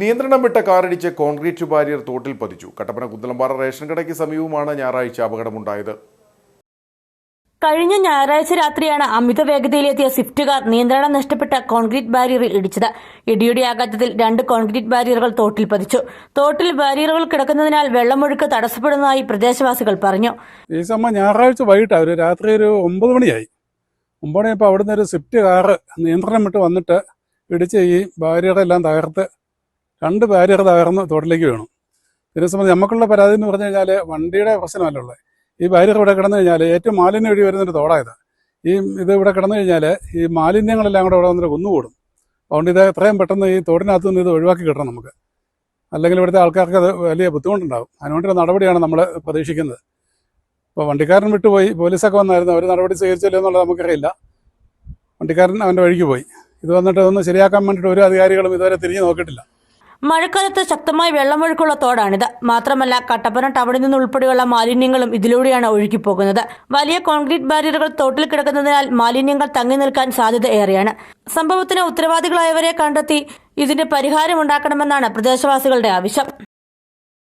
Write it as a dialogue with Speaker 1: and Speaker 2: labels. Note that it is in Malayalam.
Speaker 1: നിയന്ത്രണം വിട്ട കാറിടിച്ച് കോൺക്രീറ്റ് ബാരിയർ തോട്ടിൽ പതിച്ചു. കട്ടപ്പന കുന്തളംപാറ റേഷൻ കടയ്ക്ക് സമീപമാണ് ഞായറാഴ്ച അപകടമുണ്ടായത്.
Speaker 2: കഴിഞ്ഞ ഞായറാഴ്ച രാത്രിയാണ് അമിത വേഗതയിലെത്തിയ സ്വിഫ്റ്റ് കാർ നിയന്ത്രണം നഷ്ടപ്പെട്ട കോൺക്രീറ്റ് ബാരിയറിൽ ഇടിച്ചത്. ഇടിയുടെ ആഘാതത്തിൽ രണ്ട് കോൺക്രീറ്റ് ബാരിയറുകൾ തോട്ടിൽ പതിച്ചു. തോട്ടിൽ ബാരിയറുകൾ കിടക്കുന്നതിനാൽ വെള്ളമൊഴുക്ക് തടസ്സപ്പെടുന്നതായി പ്രദേശവാസികൾ പറഞ്ഞു.
Speaker 3: ഈ സമയം ഞായറാഴ്ച വൈകിട്ട് ഒരു രാത്രി ഒരു ഒമ്പത് മണിയായി. ഒമ്പത് മണിയപ്പോൾ അവിടുന്ന് ഒരു സ്വിഫ്റ്റ് കാറ് നിയന്ത്രണം വിട്ട് വന്നിട്ട് ഇടിച്ച് ഈ ബാരിയറെല്ലാം തകർത്ത് രണ്ട് ബാരിയർ തകർന്ന് തോട്ടിലേക്ക് വീണു. ഇതിനെ സംബന്ധിച്ച് നമുക്കുള്ള പരാതി എന്ന് പറഞ്ഞു കഴിഞ്ഞാൽ വണ്ടിയുടെ പ്രശ്നമല്ല ഉള്ളത്. ഈ ബാരിയർ ഇവിടെ കിടന്നു കഴിഞ്ഞാൽ ഏറ്റവും മാലിന്യം ഒഴി വരുന്നൊരു തോടായത് ഈ ഇത് ഇവിടെ കിടന്നു കഴിഞ്ഞാൽ ഈ മാലിന്യങ്ങളെല്ലാം കൂടെ ഇവിടെ വന്നിട്ട് കുന്നുകൂടും. അതുകൊണ്ട് ഇത് എത്രയും പെട്ടെന്ന് ഈ തോടിനകത്ത് നിന്ന് ഇത് ഒഴിവാക്കി കിട്ടണം നമുക്ക്. അല്ലെങ്കിൽ ഇവിടുത്തെ ആൾക്കാർക്ക് അത് വലിയ ബുദ്ധിമുട്ടുണ്ടാകും അതിനുവേണ്ടിയുള്ള നടപടിയാണ് നമ്മൾ പ്രതീക്ഷിക്കുന്നത്. ഇപ്പോൾ വണ്ടിക്കാരൻ വിട്ടുപോയി പോലീസൊക്കെ വന്നായിരുന്നു. അവർ നടപടി സ്വീകരിച്ചല്ലോ എന്നുള്ളത് നമുക്കറിയില്ല. വണ്ടിക്കാരൻ അവന്റെ വഴിക്ക് പോയി. ഇത് വന്നിട്ട് ഒന്ന് ശരിയാക്കാൻ വേണ്ടിയിട്ട് ഒരു അധികാരികളും ഇതുവരെ തിരിഞ്ഞു നോക്കിയിട്ടില്ല.
Speaker 2: മഴക്കാലത്ത് ശക്തമായ വെള്ളമൊഴുക്കുള്ള തോടാണിത്. മാത്രമല്ല കട്ടപ്പന നിന്ന് നിന്നുൾപ്പെടെയുള്ള മാലിന്യങ്ങളും ഇതിലൂടെയാണ് ഒഴുകിപ്പോകുന്നത്. വലിയ കോൺക്രീറ്റ് ബാരിയറുകൾ തോട്ടിൽ കിടക്കുന്നതിനാൽ മാലിന്യങ്ങൾ തങ്ങി നിൽക്കാൻ സാധ്യത ഏറെയാണ്. സംഭവത്തിന് ഉത്തരവാദികളായവരെ കണ്ടെത്തി ഇതിന് പരിഹാരമുണ്ടാക്കണമെന്നാണ് പ്രദേശവാസികളുടെ ആവശ്യം.